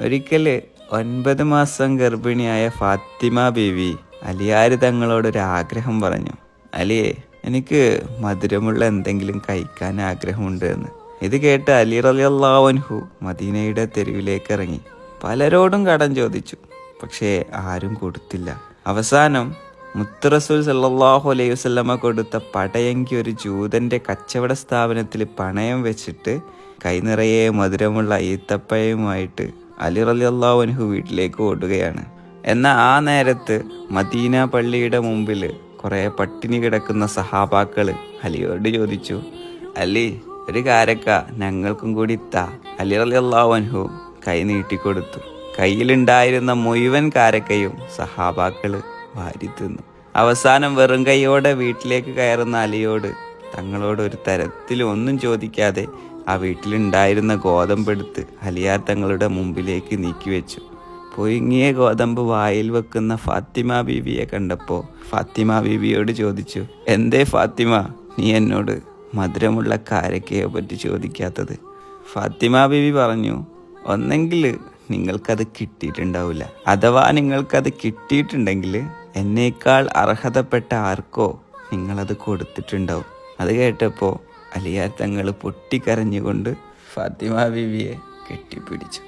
ഒരിക്കൽ ഒൻപത് മാസം ഗർഭിണിയായ ഫാത്തിമ ബീവി അലിയാര് തങ്ങളോടൊരു ആഗ്രഹം പറഞ്ഞു. അലിയെ എനിക്ക് മധുരമുള്ള എന്തെങ്കിലും കഴിക്കാൻ ആഗ്രഹമുണ്ട് എന്ന്. ഇത് കേട്ട് അലി റലിയല്ലാവൻഹു മദീനയുടെ തെരുവിലേക്ക് ഇറങ്ങി. പലരോടും കടം ചോദിച്ചു പക്ഷേ ആരും കൊടുത്തില്ല. അവസാനം മുത്തറസൂൽ സല്ലാഹു അലൈഹി വസല്ലമ കൊടുത്ത പടയങ്കി ഒരു ജൂതന്റെ കച്ചവട സ്ഥാപനത്തിൽ പണയം വെച്ചിട്ട് കൈനിറയെ മധുരമുള്ള ഈത്തപ്പഴയുമായിട്ട് അലി റളിയല്ലാഹു അൻഹു വീട്ടിലേക്ക് ഓടുകയാണ്. എന്നാൽ ആ നേരത്ത് മദീന പള്ളിയുടെ മുമ്പിൽ കുറേ പട്ടിണി കിടക്കുന്ന സഹാബാക്കൾ അലിയോട് ചോദിച്ചു അലി ഒരു കാരക്ക ഞങ്ങൾക്കും കൂടി താ അലി റളിയല്ലാഹു അൻഹു കൈ നീട്ടിക്കൊടുത്തു കയ്യിലുണ്ടായിരുന്ന മുഴുവൻ കാരക്കയും സഹാബാക്കൾ വാരി തിന്നു. അവസാനം വെറും കൈയോടെ വീട്ടിലേക്ക് കയറുന്ന അലിയോട് തങ്ങളോട് ഒരു തരത്തിലും ഒന്നും ചോദിക്കാതെ ആ വീട്ടിലുണ്ടായിരുന്ന ഗോതമ്പെടുത്ത് ഹലിയാർ തങ്ങളുടെ മുമ്പിലേക്ക് നീക്കിവെച്ചു പൊയുങ്ങിയ ഗോതമ്പ് വായിൽ വെക്കുന്ന ഫാത്തിമ ബീവിയെ കണ്ടപ്പോൾ ഫാത്തിമ ബീവിയോട് ചോദിച്ചു എന്തേ ഫാത്തിമ നീ എന്നോട് മധുരമുള്ള കാരക്കയെ പറ്റി ചോദിക്കാത്തത്? ഫാത്തിമ ബീവി പറഞ്ഞു ഒന്നെങ്കിൽ നിങ്ങൾക്കത് കിട്ടിയിട്ടുണ്ടാവില്ല അഥവാ നിങ്ങൾക്കത് കിട്ടിയിട്ടുണ്ടെങ്കിൽ എന്നേക്കാൾ അർഹതപ്പെട്ട ആർക്കോ നിങ്ങളത് കൊടുത്തിട്ടുണ്ടാവും. അത് കേട്ടപ്പോൾ അലിയാത്തങ്ങൾ പൊട്ടിക്കരഞ്ഞുകൊണ്ട് ഫാത്തിമ ബീവിയെ കെട്ടിപ്പിടിച്ചു.